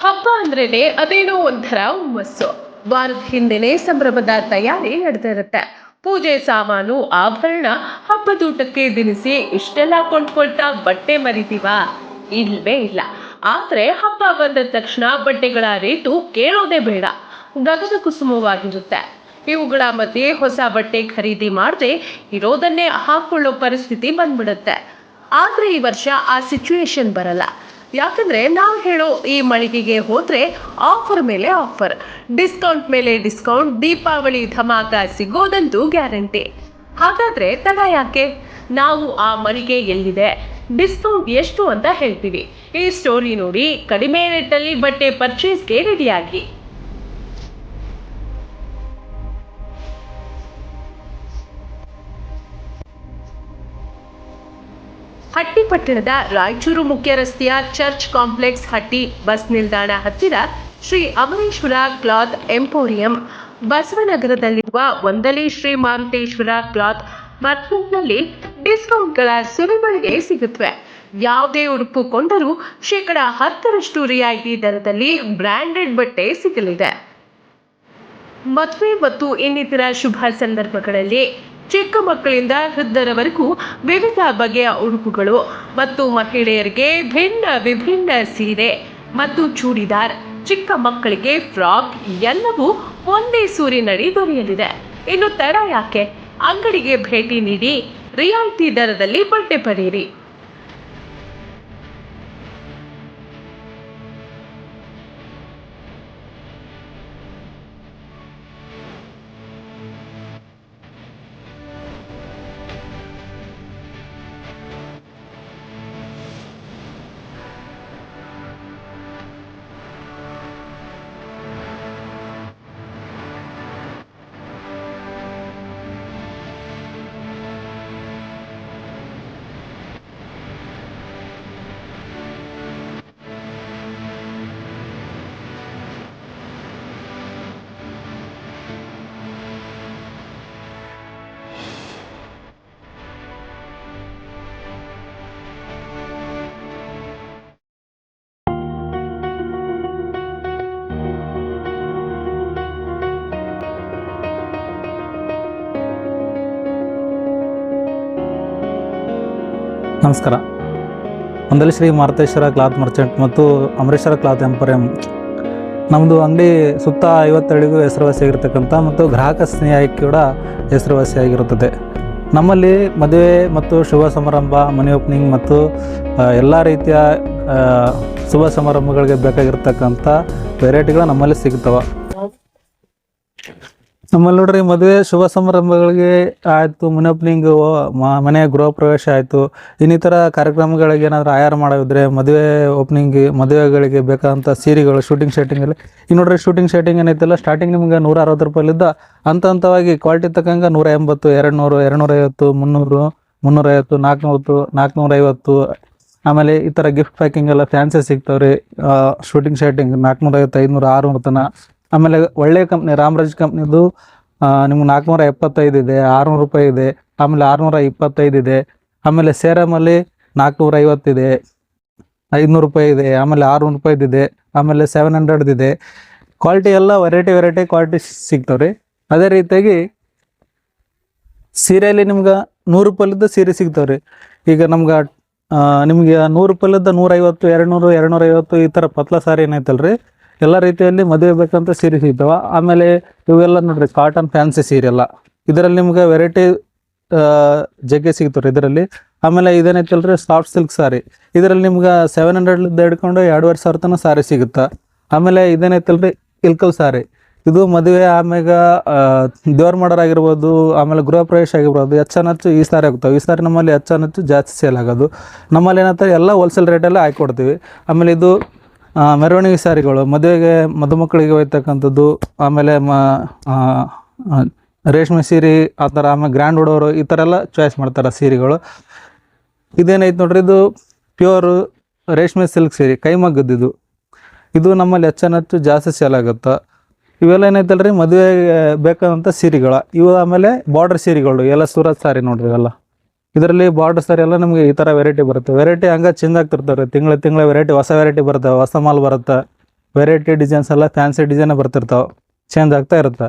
ಹಬ್ಬ ಅಂದ್ರೇನೆ ಅದೇನೋ ಒಂಥರ ಹುಮ್ಮಸ್ಸು. ವಾರದ ಹಿಂದೆನೆ ಸಂಭ್ರಮದ ತಯಾರಿ ನಡೆದಿರುತ್ತೆ. ಪೂಜೆ ಸಾಮಾನು, ಆಭರಣ, ಹಬ್ಬದೂಟಕ್ಕೆ ದಿನಿಸಿ ಇಷ್ಟೆಲ್ಲ ಕೊಂಡ್ಕೊಳ್ತಾ ಬಟ್ಟೆ ಮರಿತೀವಾ? ಇಲ್ವೇ ಇಲ್ಲ. ಆದ್ರೆ ಹಬ್ಬ ಬಂದ ತಕ್ಷಣ ಬಟ್ಟೆಗಳ ರೇಟು ಕೇಳೋದೇ ಬೇಡ. ಗಗನ ಕುಸುಮವಾಗಿರುತ್ತೆ. ಇವುಗಳ ಮಧ್ಯೆ ಹೊಸ ಬಟ್ಟೆ ಖರೀದಿ ಮಾಡದೆ ಇರೋದನ್ನೇ ಹಾಕೊಳ್ಳೋ ಪರಿಸ್ಥಿತಿ ಬಂದ್ಬಿಡುತ್ತೆ. ಆದ್ರೆ ಈ ವರ್ಷ ಆ ಸಿಚುವೇಶನ್ ಬರಲ್ಲ. ಯಾಕಂದ್ರೆ ನಾವು ಹೇಳೋ ಈ ಮಳಿಗೆಗೆ ಹೋದರೆ ಆಫರ್ ಮೇಲೆ ಆಫರ್ ಡಿಸ್ಕೌಂಟ್ ಮೇಲೆ ಡಿಸ್ಕೌಂಟ್ ದೀಪಾವಳಿ ಧಮಾಕ ಸಿಗೋದಂತೂ ಗ್ಯಾರಂಟಿ ಹಾಗಾದ್ರೆ ತಡ ಯಾಕೆ? ನಾವು ಆ ಮಳಿಗೆ ಎಲ್ಲಿದೆ? ಡಿಸ್ಕೌಂಟ್ ಎಷ್ಟು ಅಂತ ಹೇಳ್ತೀವಿ. ಈ ಸ್ಟೋರಿ ನೋಡಿ ಕಡಿಮೆ ರೇಟಲ್ಲಿ ಬಟ್ಟೆ ಪರ್ಚೇಸ್ಗೆ ರೆಡಿಯಾಗಿ ಹಟ್ಟಿ ಪಟ್ಟಣದ ರಾಯಚೂರು ಮುಖ್ಯ ರಸ್ತೆಯ ಚರ್ಚ್ ಕಾಂಪ್ಲೆಕ್ಸ್ ಹಟ್ಟಿ ಬಸ್ ನಿಲ್ದಾಣ ಹತ್ತಿರ ಶ್ರೀ ಅಮರೇಶ್ವರ ಕ್ಲಾತ್ ಎಂಪೋರಿಯಂ. ಬಸವನಗರದಲ್ಲಿರುವ ಒಂದಲೇ ಶ್ರೀ ಮಾರುತೇಶ್ವರ ಕ್ಲಾತ್ ಮಾರ್ಕೆಟ್ನಲ್ಲಿ ಡಿಸ್ಕೌಂಟ್ಗಳ ಸುರಿಮಳಿಗೆ ಸಿಗುತ್ತವೆ ಯಾವುದೇ ಉಡುಪು ಕೊಂಡರೂ ಶೇಕಡ ಹತ್ತರಷ್ಟು ರಿಯಾಯಿತಿ ದರದಲ್ಲಿ ಬ್ರ್ಯಾಂಡೆಡ್ ಬಟ್ಟೆ ಸಿಗಲಿದೆ. ಮದುವೆ ಮತ್ತು ಇನ್ನಿತರ ಶುಭ ಸಂದರ್ಭಗಳಲ್ಲಿ ಚಿಕ್ಕ ಮಕ್ಕಳಿಂದ ವೃದ್ಧರವರೆಗೂ ವಿವಿಧ ಬಗೆಯ ಉಡುಪುಗಳು ಮತ್ತು ಮಹಿಳೆಯರಿಗೆ ಭಿನ್ನ ವಿಭಿನ್ನ ಸೀರೆ ಮತ್ತು ಚೂಡಿದಾರ್. ಚಿಕ್ಕ ಮಕ್ಕಳಿಗೆ ಫ್ರಾಕ್, ಎಲ್ಲವೂ ಒಂದೇ ಸೂರಿನಡಿ ದೊರೆಯಲಿದೆ. ಇನ್ನು ತಡ ಯಾಕೆ? ಅಂಗಡಿಗೆ ಭೇಟಿ ನೀಡಿ ರಿಯಾಯಿತಿ ದರದಲ್ಲಿ ಬಟ್ಟೆ ಪಡೆಯಿರಿ. ನಮಸ್ಕಾರ. ಒಂದಲ್ಲಿ ಶ್ರೀ ಮಾರುತೇಶ್ವರ ಕ್ಲಾತ್ ಮರ್ಚೆಂಟ್ ಮತ್ತು ಅಮರೇಶ್ವರ ಕ್ಲಾತ್ ಎಂಪೋರಿಯಂ. ನಮ್ಮದು ಅಂಗಡಿ ಸುತ್ತ ಐವತ್ತೆರಡಿಗೂ ಹೆಸರುವಾಸಿಯಾಗಿರ್ತಕ್ಕಂಥ ಮತ್ತು ಗ್ರಾಹಕ ಸ್ನೇಹಕ್ಕೆ ಕೂಡ ಹೆಸರುವಾಸಿಯಾಗಿರುತ್ತದೆ ನಮ್ಮಲ್ಲಿ ಮದುವೆ ಮತ್ತು ಶುಭ ಸಮಾರಂಭ, ಮನಿ ಓಪನಿಂಗ್ ಮತ್ತು ಎಲ್ಲ ರೀತಿಯ ಶುಭ ಸಮಾರಂಭಗಳಿಗೆ ಬೇಕಾಗಿರ್ತಕ್ಕಂಥ ವೆರೈಟಿಗಳು ನಮ್ಮಲ್ಲಿ ಸಿಗ್ತವೆ. ನಮ್ಮಲ್ಲಿ ನೋಡ್ರಿ ಮದುವೆ ಶುಭ ಸಮಾರಂಭಗಳಿಗೆ ಆಯಿತು, ಮನೆ ಓಪನಿಂಗು ಮನೆಯ ಗೃಹ ಪ್ರವೇಶ ಆಯಿತು. ಇನ್ನಿತರ ಕಾರ್ಯಕ್ರಮಗಳಿಗೆ ಏನಾದರೂ ಆಯಾರ ಮಾಡೋದ್ರೆ ಮದುವೆ ಓಪನಿಂಗ್ ಮದುವೆಗಳಿಗೆ ಬೇಕಾದಂಥ ಸೀರೆಗಳು ಶೂಟಿಂಗ್ ಶೆಟ್ಟಿಂಗಲ್ಲಿ ಈಗ ನೋಡ್ರಿ ಶೂಟಿಂಗ್ ಶೇಟಿಂಗ್ ಏನೈತಲ್ಲ ಸ್ಟಾರ್ಟಿಂಗ್ ನಿಮಗೆ ನೂರ ಅರವತ್ತು ರೂಪಾಯಿಲಿದ್ದ ಹಂತ ಹಂತವಾಗಿ ಕ್ವಾಲಿಟಿ ತಕ್ಕಂಗೆ ನೂರ ಎಂಬತ್ತು ಎರಡು ನೂರು ಎರಡು ಐವತ್ತು ಮುನ್ನೂರು, ಮುನ್ನೂರೈವತ್ತು, ನಾಲ್ಕುನೂರು ನಾಲ್ಕುನೂರ ಐವತ್ತು ಆಮೇಲೆ ಈ ಥರ ಗಿಫ್ಟ್ ಪ್ಯಾಕಿಂಗ್ ಎಲ್ಲ ಫ್ಯಾನ್ಸಿ ಸಿಗ್ತಾವ್ರಿ. ಶೂಟಿಂಗ್ ಶೇಟಿಂಗ್ ನಾಲ್ಕುನೂರ ಐವತ್ತು ಐದುನೂರ, ಆರುನೂರು ತನ. ಆಮೇಲೆ ಒಳ್ಳೆ ಕಂಪ್ನಿ ರಾಮರಾಜ್ ಕಂಪ್ನಿದು ನಿಮ್ಗೆ ನಾಲ್ಕುನೂರ ಎಪ್ಪತ್ತೈದು ಇದೆ, ಆರುನೂರು ರೂಪಾಯಿ ಇದೆ, ಆಮೇಲೆ ಆರುನೂರ ಇಪ್ಪತ್ತೈದು ಇದೆ, ಆಮೇಲೆ ಸೇರಮಲ್ಲಿ ನಾಲ್ಕುನೂರ ಐವತ್ತಿದೆ ಐದುನೂರು ರೂಪಾಯಿ ಇದೆ, ಆಮೇಲೆ ಆರುನೂರು ರೂಪಾಯಿದು ಇದೆ, ಆಮೇಲೆ ಸೆವೆನ್ ಹಂಡ್ರೆಡ್ ಇದೆ. ಕ್ವಾಲಿಟಿ ಎಲ್ಲ ವೆರೈಟಿ ವೆರೈಟಿ ಕ್ವಾಲಿಟಿ ಸಿಗ್ತಾವ್ರಿ. ಅದೇ ರೀತಿಯಾಗಿ ಸೀರೆಯಲ್ಲಿ ನಿಮ್ಗೆ ನೂರು ರೂಪಾಯಿಲಿದ್ದ ಸೀರೆ ಸಿಗ್ತಾವ್ರಿ. ಈಗ ನಮ್ಗೆ ನಿಮಗೆ ನೂರು ರೂಪಾಯಿಲಿದ್ದ ನೂರೈವತ್ತು ಎರಡು ನೂರು ಎರಡು ನೂರೈವತ್ತು ಈ ಥರ ಪತ್ಲ ಸಾರಿ ಏನೈತಲ್ರಿ ಎಲ್ಲ ರೀತಿಯಲ್ಲಿ ಮದುವೆ ಬೇಕಂತ ಸೀರೆ ಸಿಗ್ತಾವ ಆಮೇಲೆ ಇವೆಲ್ಲ ನೋಡ್ರಿ ಕಾಟನ್ ಫ್ಯಾನ್ಸಿ ಸೀರೆ ಎಲ್ಲ. ಇದರಲ್ಲಿ ನಿಮ್ಗೆ ವೆರೈಟಿ ಜಗ್ಗೆ ಸಿಗ್ತಾರೆ ಇದರಲ್ಲಿ. ಆಮೇಲೆ ಇದೇನೈತಲ್ರಿ ಸಾಫ್ಟ್ ಸಿಲ್ಕ್ ಸಾರಿ ಇದರಲ್ಲಿ ನಿಮ್ಗೆ ಸೆವೆನ್ ಹಂಡ್ರೆಡ್ಲಿಂದ ಹಿಡ್ಕೊಂಡು ಎರಡುವರೆ ಸಾವಿರ ತನಕ ಸಾರಿ ಸಿಗುತ್ತಾ. ಆಮೇಲೆ ಇದೇನೈತಲ್ರಿ ಇಲ್ಕಲ್ ಸಾರಿ ಇದು ಮದುವೆ ಆಮ್ಯಾಗ ದೇವ್ರ ಮಾಡೋರಾಗಿರ್ಬೋದು ಆಮೇಲೆ ಗೃಹ ಪ್ರವೇಶ ಆಗಿರ್ಬೋದು ಹೆಚ್ಚನಚ್ಚು ಈ ಸಾರಿ ಆಗ್ತಾವೆ ಈ ಸಾರಿ ನಮ್ಮಲ್ಲಿ ಹೆಚ್ಚನಚ್ಚು ಜಾಸ್ತಿ ಸೇಲ್ ಆಗೋದು. ನಮ್ಮಲ್ಲಿ ಏನಂತ ಎಲ್ಲ ಹೋಲ್ಸೇಲ್ ರೇಟಲ್ಲೇ ಹಾಕ್ಕೊಡ್ತೀವಿ ಆಮೇಲೆ ಇದು ಮೆರವಣಿಗೆ ಸಾರಿಗಳು, ಮದುವೆಗೆ ಮದುಮಕ್ಕಳಿಗೆ ಒಯ್ತಕ್ಕಂಥದ್ದು ಆಮೇಲೆ ಮ ರೇಷ್ಮೆ ಸೀರೆ, ಆ ಥರ ಆಮೇಲೆ ಗ್ರ್ಯಾಂಡ್ ಉಡೋರು ಈ ಥರ ಎಲ್ಲ ಚಾಯ್ಸ್ ಮಾಡ್ತಾರೆ ಸೀರೆಗಳು. ಇದೇನೈತೆ ನೋಡ್ರಿ, ಇದು ಪ್ಯೂರ್ ರೇಷ್ಮೆ ಸಿಲ್ಕ್ ಸೀರೆ ಕೈಮಗ್ಗದ್ದು ಇದು ನಮ್ಮಲ್ಲಿ ಹೆಚ್ಚನಚ್ಚು ಜಾಸ್ತಿ ಸೇಲ್ ಆಗುತ್ತೆ. ಇವೆಲ್ಲ ಏನೈತಲ್ರಿ ಮದುವೆಗೆ ಬೇಕಾದಂಥ ಸೀರೆಗಳ. ಇವು ಆಮೇಲೆ ಬಾರ್ಡರ್ ಸೀರೆಗಳು, ಎಲ್ಲ ಸೂರತ್ ಸಾರಿ ನೋಡ್ರಿ ಇವೆಲ್ಲ. ಇದರಲ್ಲಿ ಬಾರ್ಡರ್ ಸರ್ ಎಲ್ಲ ನಮಗೆ ಈ ಥರ ವೆರೈಟಿ ಬರುತ್ತೆ. ವೆರೈಟಿ ಹಂಗೆ ಚೇಂಜ್ ಆಗ್ತಿರ್ತಾರೆ ತಿಂಗಳ ತಿಂಗಳ ವೆರೈಟಿ ಹೊಸ ವೆರೈಟಿ ಬರುತ್ತೆ. ಹೊಸ ಮಾಲ್ ಬರುತ್ತೆ. ವೆರೈಟಿ ಡಿಸೈನ್ಸ್ ಎಲ್ಲ ಫ್ಯಾನ್ಸಿ ಡಿಸೈನ್ ಬರ್ತಿರ್ತಾವೆ. ಚೇಂಜ್ ಆಗ್ತಾ ಇರುತ್ತೆ.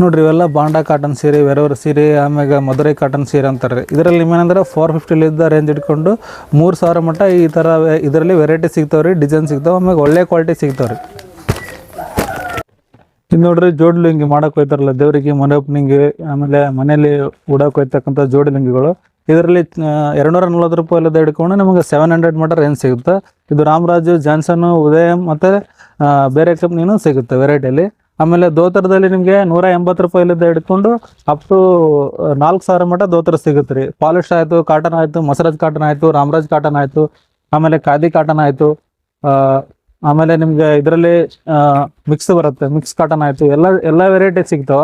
ನೋಡ್ರಿ ಇವೆಲ್ಲ ಬಾಂಡಾ ಕಾಟನ್ ಸೀರೆ, ವೆರವರ್ ಸೀರೆ ಆಮೇಲೆ ಮದುರೈ ಕಾಟನ್ ಸೀರೆ ಅಂತಾರೆ. ಇದರಲ್ಲಿ ಏನಂದ್ರೆ ಫೋರ್ ಫಿಫ್ಟಿಲಿದ್ದ ರೇಂಜ್ ಇಟ್ಕೊಂಡು ಮೂರು ಸಾವಿರ ಮಟ್ಟ ಈ ಥರ ಇದರಲ್ಲಿ ವೆರೈಟಿ ಸಿಗ್ತಾವ್ರಿ ಡಿಸೈನ್ ಸಿಗ್ತಾವೆ ಆಮೇಲೆ ಒಳ್ಳೆ ಕ್ವಾಲಿಟಿ ಸಿಗ್ತಾವೆ ರೀ ಇದು ನೋಡ್ರಿ ಜೋಡಿ ಹಿಂಗೆ ಮಾಡಕ್ ಹೋಯ್ತಾರಲ್ಲ, ದೇವರಿಗೆ ಮನೆ ಓಪನಿಂಗ್ ಆಮೇಲೆ ಮನೆಯಲ್ಲಿ ಉಡಕ್ ಹೋಯ್ತಕ್ಕಂಥ ಜೋಡಿ ಇದರಲ್ಲಿ ಎರಡ್ನೂರ ನಲ್ವತ್ತು ರೂಪಾಯಿ ಹಿಡ್ಕೊಂಡು ನಮಗೆ ಸೆವೆನ್ ಹಂಡ್ರೆಡ್ ಮೀಟರ್ ರೇಂಜ್ ಸಿಗುತ್ತೆ. ಇದು ರಾಮರಾಜು, ಜಾನ್ಸನ್, ಉದಯ ಮತ್ತೆ ಬೇರೆ ಕಂಪ್ನಿನೂ ಸಿಗುತ್ತೆ ವೆರೈಟಿಯಲ್ಲಿ ಆಮೇಲೆ ದೋತರದಲ್ಲಿ ನಿಮಗೆ ನೂರ ಎಂಬತ್ತು ರೂಪಾಯಿಲಿಂದ ಹಿಡ್ಕೊಂಡು ಅಪ್ ಟು ನಾಲ್ಕು ಸಾವಿರ ಮಟ್ಟ ದೋತರ ಸಿಗುತ್ತೆ ರೀ. ಪಾಲಿಶ್ ಆಯಿತು ಕಾಟನ್ ಆಯಿತು, ಮಸರಾಜ್ ಕಾಟನ್ ಆಯಿತು, ರಾಮರಾಜ್ ಕಾಟನ್ ಆಯಿತು, ಆಮೇಲೆ ಖಾದಿ ಕಾಟನ್ ಆಯಿತು ಆಮೇಲೆ ನಿಮ್ಗೆ ಇದರಲ್ಲಿ ಮಿಕ್ಸ್ ಬರುತ್ತೆ ಮಿಕ್ಸ್ ಕಾಟನ್ ಆಯ್ತು, ಎಲ್ಲ ಎಲ್ಲ ವೆರೈಟಿ ಸಿಗ್ತಾವ.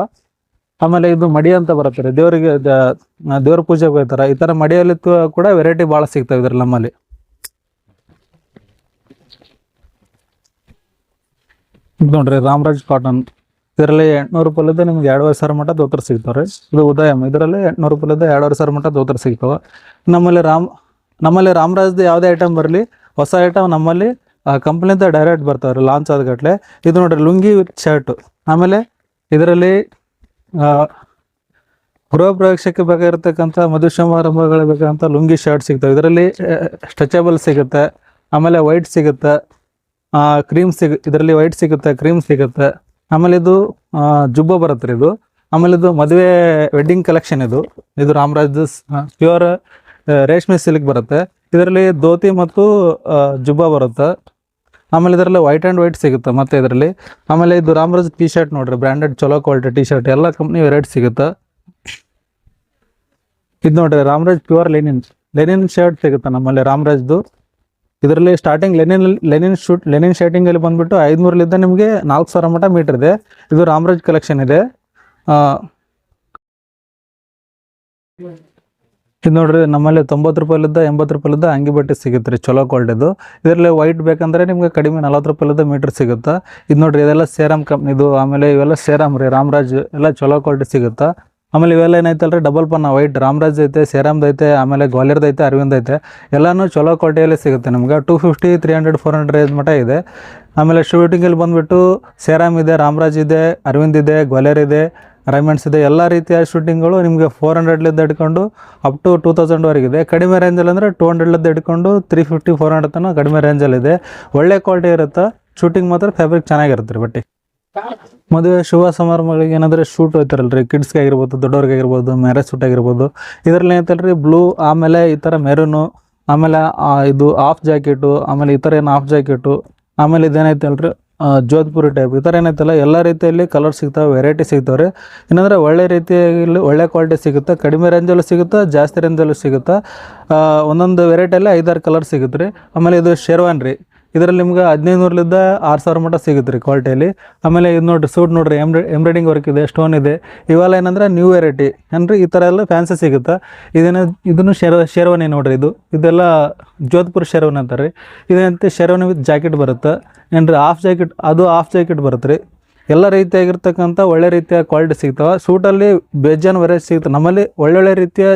ಆಮೇಲೆ ಇದು ಮಡಿ ಅಂತ ಬರುತ್ತೆ ದೇವರಿಗೆ ದೇವ್ರ ಪೂಜೆಗೆ ಹೋಗ್ತಾರ. ಈ ತರ ಮಡಿಯಲ್ಲಿ ಕೂಡ ವೆರೈಟಿ ಬಹಳ ಸಿಗ್ತಾವ ಇದ್ರಲ್ಲಿ ನಮ್ಮಲ್ಲಿ. ನೋಡ್ರಿ, ರಾಮರಾಜ್ ಕಾಟನ್ ಇದರಲ್ಲಿ ಎಂಟ್ನೂರು ರೂಪಾಯಿಲಿಂದ ನಿಮ್ಗೆ ಎರಡುವರೆ ಸಾವಿರ ಮಟ್ಟ ದೋತ್ರ ಸಿಗ್ತಾವೆ ಇದು ಉದಯಂ. ಇದರಲ್ಲಿ ಎಂಟ್ನೂರು ರೂಪಾಯಿಲಿಂದ ಎರಡುವರೆ ಸಾವಿರ ಮಟ್ಟ ದೋತ್ರ ಸಿಗ್ತಾವ. ನಮ್ಮಲ್ಲಿ ರಾಮ್, ನಮ್ಮಲ್ಲಿ ರಾಮರಾಜ್ದು ಯಾವುದೇ ಐಟಮ್ ಬರಲಿ, ಹೊಸ ಐಟಮ್ ನಮ್ಮಲ್ಲಿ ಕಂಪ್ನಿಯಿಂದ ಡೈರೆಕ್ಟ್ ಬರ್ತಾವ್ರೆ ಲಾಂಚ್ ಆದ ಗಟ್ಲೆ. ಇದು ನೋಡ್ರಿ ಲುಂಗಿ ವಿತ್ ಶರ್ಟು ಆಮೇಲೆ ಇದರಲ್ಲಿ ಆ, ಗೃಹ ಪ್ರವೇಶಕ್ಕೆ ಬೇಕಾಗಿರ್ತಕ್ಕಂಥ ಮದುವೆ ಸಮಾರಂಭಗಳಿಗೆ ಬೇಕಾದಂಥ ಲುಂಗಿ ಶರ್ಟ್ ಸಿಗ್ತವೆ. ಇದರಲ್ಲಿ ಸ್ಟ್ರೆಚಬಲ್ ಸಿಗುತ್ತೆ. ಆಮೇಲೆ ವೈಟ್ ಸಿಗುತ್ತೆ. ಕ್ರೀಮ್ ಸಿಗ ಇದರಲ್ಲಿ ವೈಟ್ ಸಿಗುತ್ತೆ ಕ್ರೀಮ್ ಸಿಗುತ್ತೆ. ಆಮೇಲೆ ಇದು ಆ, ಜುಬ್ಬ ಬರುತ್ತೆ ಇದು. ಆಮೇಲೆ ಇದು ಮದುವೆ ವೆಡ್ಡಿಂಗ್ ಕಲೆಕ್ಷನ್ ಇದು. ಇದು ರಾಮರಾಜ್ ಪ್ಯೂರ್ ರೇಷ್ಮೆ ಸಿಲ್ಕ್ ಬರುತ್ತೆ. ಇದರಲ್ಲಿ ಧೋತಿ ಮತ್ತು ಆ, ಜುಬ್ಬ ಬರುತ್ತೆ. ಆಮೇಲೆ ಇದರಲ್ಲಿ ವೈಟ್ ಆ್ಯಂಡ್ ವೈಟ್ ಸಿಗುತ್ತೆ. ಮತ್ತೆ ಇದರಲ್ಲಿ ಆಮೇಲೆ ಇದು ರಾಮರಾಜ್ ಟಿ ಶರ್ಟ್ ನೋಡ್ರಿ ಬ್ರ್ಯಾಂಡೆಡ್ ಚಲೋ ಕ್ವಾಲಿಟಿ ಟಿ ಶರ್ಟ್ ಎಲ್ಲ ಕಂಪ್ನಿ ವೆರೈಟಿ ಸಿಗುತ್ತೆ. ಇದು ನೋಡ್ರಿ, Ramraj pure linen linen shirt ಸಿಗುತ್ತೆ ನಮ್ಮಲ್ಲಿ ರಾಮರಾಜ್ದು. ಇದರಲ್ಲಿ starting linen linen suit linen ಶರ್ಟಿಂಗಲ್ಲಿ ಬಂದುಬಿಟ್ಟು ಐದ್ನೂರಲಿಂದ ನಿಮಗೆ ನಾಲ್ಕು ಸಾವಿರ ಮಟ್ಟ ಮೀಟರ್ ಇದೆ. ಇದು ರಾಮರಾಜ್ ಕಲೆಕ್ಷನ್ ಇದೆ. ಇದು ನೋಡ್ರಿ, ನಮ್ಮಲ್ಲಿ ತೊಂಬತ್ತು ರೂಪಾಯಿಲಿದ್ದ ಎಂಬತ್ತು ರೂಪಾಯಿಲಿದ್ದ ಅಂಗಿ ಬಟ್ಟೆ ಸಿಗುತ್ತೆ ರೀ, ಚಲೋ ಕ್ವಾಲಿಟಿದು. ಇದರಲ್ಲಿ ವೈಟ್ ಬೇಕಂದ್ರೆ ನಿಮ್ಗೆ ಕಡಿಮೆ ನಲ್ವತ್ತು ರೂಪಾಯಿಲಿದ್ದ ಮೀಟರ್ ಸಿಗುತ್ತೆ. ಇದು ನೋಡ್ರಿ, ಇದೆಲ್ಲ ಸೇರಮ್ ಕಂಪ್ನಿದು ಆಮೇಲೆ ಇವೆಲ್ಲ ಸೇರಮ್ ರೀ ರಾಮರಾಜ್ ಎಲ್ಲ ಚಲೋ ಕ್ವಾಲಿಟಿ ಸಿಗುತ್ತೆ. ಆಮೇಲೆ ಇವೆಲ್ಲ ಏನೈತಲ್ರಿ ಡಬಲ್ ಪನ್ನ ವೈಟ್ ರಾಮರಾಜ್ ಐತೆ ಸೇರಾಮ್ದು ಐತೆ, ಆಮೇಲೆ ಗ್ವಾಲಿಯರ್ದು ಐತೆ, ಅರವಿಂದ್ ಐತೆ, ಎಲ್ಲನೂ ಚಲೋ ಕ್ವಾಲಿಟಿಯಲ್ಲಿ ಸಿಗುತ್ತೆ ನಮ್ಗೆ. Two fifty three hundred four hundred ಮಟ್ಟ ಇದೆ. ಆಮೇಲೆ ಶೂಟಿಂಗಲ್ಲಿ ಬಂದುಬಿಟ್ಟು ಸೇರಾಮ್ ಇದೆ ರಾಮರಾಜ್ ಇದೆ, ಅರವಿಂದ್ ಇದೆ, ಗ್ವಾಲಿಯರ್ ಇದೆ ರೈಮಂಡ್ಸ್ ಇದೆ. ಎಲ್ಲ ರೀತಿಯ ಶೂಟಿಂಗ್ಗಳು ನಿಮಗೆ ಫೋರ್ ಹಂಡ್ರೆಡ್ಲಿಂದ ಹಿಡ್ಕೊಂಡು ಅಪ್ ಟು ಟೂ ತೌಸಂಡ್ವರೆಗೆ ಇದೆ. ಕಡಿಮೆ ರೇಂಜಲ್ಲಿ ಅಂದರೆ ಟೂ ಹಂಡ್ರೆಡ್ಲಿಂದ ಹಿಡ್ಕೊಂಡು ತ್ರೀ ಫಿಫ್ಟಿ ಫೋರ್ ಹಂಡ್ರೆಡ್ ತನಕ ಕಡಿಮೆ ರೇಂಜಲ್ಲಿದೆ ಒಳ್ಳೆ ಕ್ವಾಲಿಟಿ ಇರುತ್ತೆ. ಶೂಟಿಂಗ್ ಮಾತ್ರ ಫ್ಯಾಬ್ರಿಕ್ ಚೆನ್ನಾಗಿರುತ್ತೆ ರೀ ಬಟ್ಟೆ. ಮದುವೆ, ಶುಭ ಸಮಾರಂಭಗಳಿಗೆ ಏನಂದ್ರೆ ಶೂಟ್ ಹೋಯ್ತಾರಲ್ರಿ ಕಿಡ್ಸ್ಗೆ ಆಗಿರ್ಬೋದು, ದೊಡ್ಡವ್ರಿಗೆ ಆಗಿರ್ಬೋದು ಮ್ಯಾರೇಜ್ ಶೂಟ್ ಆಗಿರ್ಬೋದು. ಇದರಲ್ಲಿ ಏನೈತಲ್ರಿ ಬ್ಲೂ ಆಮೇಲೆ ಈ ಥರ ಮೆರೂನು ಆಮೇಲೆ ಇದು ಆಫ್ ಜಾಕೆಟು ಆಮೇಲೆ ಈ ಥರ ಏನು ಆಫ್ ಜಾಕೆಟು ಆಮೇಲೆ ಇದೇನೈತಲ್ರಿ ಜೋಧ್ಪುರಿ ಟೈಪ್ ಈ ಥರ ಏನೈತಲ್ಲ, ಎಲ್ಲ ರೀತಿಯಲ್ಲಿ ಕಲರ್ ಸಿಗ್ತಾವೆ ವೆರೈಟಿ ಸಿಗ್ತಾವೆ ರೀ ಏನಂದರೆ ಒಳ್ಳೆ ರೀತಿಯಲ್ಲಿ ಒಳ್ಳೆ ಕ್ವಾಲಿಟಿ ಸಿಗುತ್ತೆ, ಕಡಿಮೆ ರೇಂಜಲ್ಲೂ ಸಿಗುತ್ತೆ, ಜಾಸ್ತಿ ರೇಂಜಲ್ಲೂ ಸಿಗುತ್ತೆ. ಒಂದೊಂದು ವೆರೈಟಿಯಲ್ಲಿ ಐದಾರು ಕಲರ್ ಸಿಗುತ್ತೆ ರೀ. ಆಮೇಲೆ ಇದು ಶೇರ್ವಾನ್ ರೀ. ಇದರಲ್ಲಿ ನಿಮ್ಗೆ ಹದಿನೈದುನೂರಲಿಂದ ಆರು ಸಾವಿರ ಮಟ್ಟ ಸಿಗುತ್ತೆ ರೀ ಕ್ವಾಲಿಟಿಯಲ್ಲಿ. ಆಮೇಲೆ ಇದು ನೋಡಿರಿ, ಸೂಟ್ ನೋಡಿರಿ, ಎಂಬ್ರ, ಎಂಬ್ರಾಯ್ಡಿಂಗ್ ವರ್ಕ್ ಇದೆ ಸ್ಟೋನ್ ಇದೆ. ಇವೆಲ್ಲ ಏನಂದ್ರೆ ನ್ಯೂ ವೆರೈಟಿ ಏನ್ರಿ, ಈ ಥರ ಎಲ್ಲ ಫ್ಯಾನ್ಸಿ ಸಿಗುತ್ತೆ. ಇದೇನು ಇದನ್ನು ಶೇರ್, ಶೇರ್ವಾನಿ ನೋಡ್ರಿ ಇದು. ಇದೆಲ್ಲ ಜೋಧ್ಪುರ್ ಶೇರ್ವಾನಿ ಅಂತಾರೆ. ರೀ ಇದೇನಂತೆ, ಶೇರ್ವಾನಿ ವಿತ್ ಜಾಕೆಟ್ ಬರುತ್ತೆ. ಏನ್ರಿ ಹಾಫ್ ಜಾಕೆಟ್ ಅದು ಹಾಫ್ ಜಾಕೆಟ್ ಬರುತ್ತೆ ರೀ. ಎಲ್ಲ ರೀತಿಯಾಗಿರ್ತಕ್ಕಂಥ ಒಳ್ಳೆ ರೀತಿಯ ಕ್ವಾಲಿಟಿ ಸಿಗ್ತವೆ. ಸೂಟಲ್ಲಿ ಬೇಜಾನ್ ವೆರೈಟಿ ಸಿಗುತ್ತೆ. ನಮ್ಮಲ್ಲಿ ಒಳ್ಳೊಳ್ಳೆ ರೀತಿಯ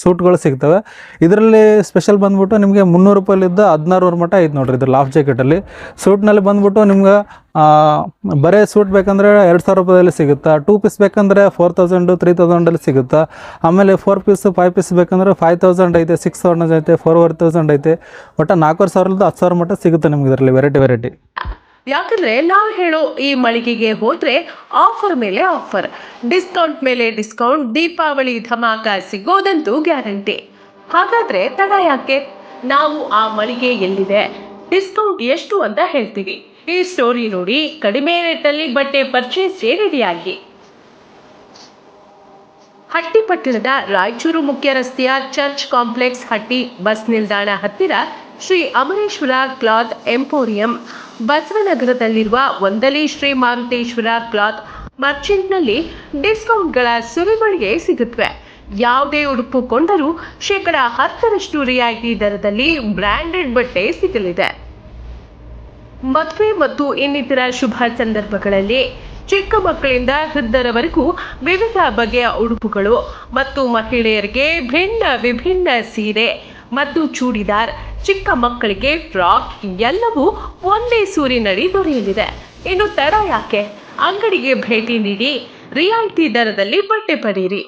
ಸೂಟ್ಗಳು ಸಿಗ್ತವೆ. ಇದರಲ್ಲಿ ಸ್ಪೆಷಲ್ ಬಂದ್ಬಿಟ್ಟು ನಿಮಗೆ ಮುನ್ನೂರು ರೂಪಾಯಿಲಿದ್ದ ಹದಿನಾರು ಮಟ್ಟ ಐತೆ ನೋಡ್ರಿ ಇದು ಲಾಫ್ ಜಾಕೆಟಲ್ಲಿ ಸೂಟ್ನಲ್ಲಿ ಬಂದ್ಬಿಟ್ಟು ನಿಮ್ಗೆ ಬರೇ ಸೂಟ್ ಬೇಕಂದ್ರೆ ಎರಡು ಸಾವಿರ ರೂಪಾಯಲ್ಲಿ ಸಿಗುತ್ತೆ? ಟೂ ಪೀಸ್ ಬೇಕಂದ್ರೆ ಫೋರ್ ತೌಸಂಡು ತ್ರೀ ತೌಸಂಡಲ್ಲಿ ಸಿಗುತ್ತೆ? ಆಮೇಲೆ ಫೋರ್ ಪೀಸ್ ಫೈವ್ ಪೀಸ್ ಬೇಕಂದ್ರೆ ಫೈವ್ ತೌಸಂಡ್ ಐತೆ ಸಿಕ್ಸ್ ತೌಸಂಡ್ ಐತೆ ಫೋರ್ ಓವರ್ ತೌಸಂಡ್ ಐತೆ. ಒಟ್ಟು ನಾಲ್ಕೂವರೆ ಸಾವಿರದ ಹತ್ತು ಸಾವಿರ ಮಟ್ಟ ಸಿಗುತ್ತೆ ನಿಮ್ಗೆ ಇದರಲ್ಲಿ ವೆರೈಟಿ ವೆರೈಟಿ ಯಾಕಂದ್ರೆ ನಾವು ಹೇಳೋ ಈ ಮಳಿಗೆಗೆ ಹೋದರೆ ಆಫರ್ ಮೇಲೆ ಆಫರ್ ಡಿಸ್ಕೌಂಟ್ ಮೇಲೆ ಡಿಸ್ಕೌಂಟ್ ದೀಪಾವಳಿ ಧಮಾಕ ಸಿಗೋದಂತೂ ಗ್ಯಾರಂಟಿ ಹಾಗಾದ್ರೆ ತಡ ಯಾಕೆ? ನಾವು ಆ ಮಳಿಗೆ ಎಲ್ಲಿದೆ? ಡಿಸ್ಕೌಂಟ್ ಎಷ್ಟು ಅಂತ ಹೇಳ್ತೀವಿ. ಈ ಸ್ಟೋರಿ ನೋಡಿ ಕಡಿಮೆ ರೇಟಲ್ಲಿ ಬಟ್ಟೆ ಪರ್ಚೇಸ್ ರೆಡಿಯಾಗಿ ಹಟ್ಟಿಪಟ್ಟಣದ ರಾಯಚೂರು ಮುಖ್ಯ ರಸ್ತೆಯ ಚರ್ಚ್ ಕಾಂಪ್ಲೆಕ್ಸ್ ಹಟ್ಟಿ ಬಸ್ ನಿಲ್ದಾಣ ಹತ್ತಿರ ಶ್ರೀ ಅಮರೇಶ್ವರ ಕ್ಲಾತ್ ಎಂಪೋರಿಯಂ ಬಸವನಗರದಲ್ಲಿರುವ ಒಂದಲೇ ಶ್ರೀ ಮಾರುತೇಶ್ವರ ಕ್ಲಾತ್ ಮರ್ಚೆಂಟ್ನಲ್ಲಿ ಡಿಸ್ಕೌಂಟ್ಗಳ ಸುರಿಮಳಿಗೆ ಸಿಗುತ್ತವೆ ಯಾವುದೇ ಉಡುಪು ಕೊಂಡರೂ ಶೇಕಡ ಹತ್ತರಷ್ಟು ರಿಯಾಯಿತಿ ದರದಲ್ಲಿ ಬ್ರ್ಯಾಂಡೆಡ್ ಬಟ್ಟೆ ಸಿಗಲಿದೆ. ಮದುವೆ ಮತ್ತು ಇನ್ನಿತರ ಶುಭ ಸಂದರ್ಭಗಳಲ್ಲಿ ಚಿಕ್ಕ ಮಕ್ಕಳಿಂದ ವೃದ್ಧರವರೆಗೂ ವಿವಿಧ ಬಗೆಯ ಉಡುಪುಗಳು ಮತ್ತು ಮಹಿಳೆಯರಿಗೆ ಭಿನ್ನ ವಿಭಿನ್ನ ಸೀರೆ ಮತ್ತು ಚೂಡಿದಾರ್ ಚಿಕ್ಕ ಮಕ್ಕಳಿಗೆ ಫ್ರಾಕ್ ಎಲ್ಲವೂ ಒಂದೇ ಸೂರಿನಡಿ ದೊರೆಯಲಿದೆ. ಇನ್ನು ತಡ ಯಾಕೆ? ಅಂಗಡಿಗೆ ಭೇಟಿ ನೀಡಿ ರಿಯಾಯಿತಿ ದರದಲ್ಲಿ ಬಟ್ಟೆ ಪಡೆಯಿರಿ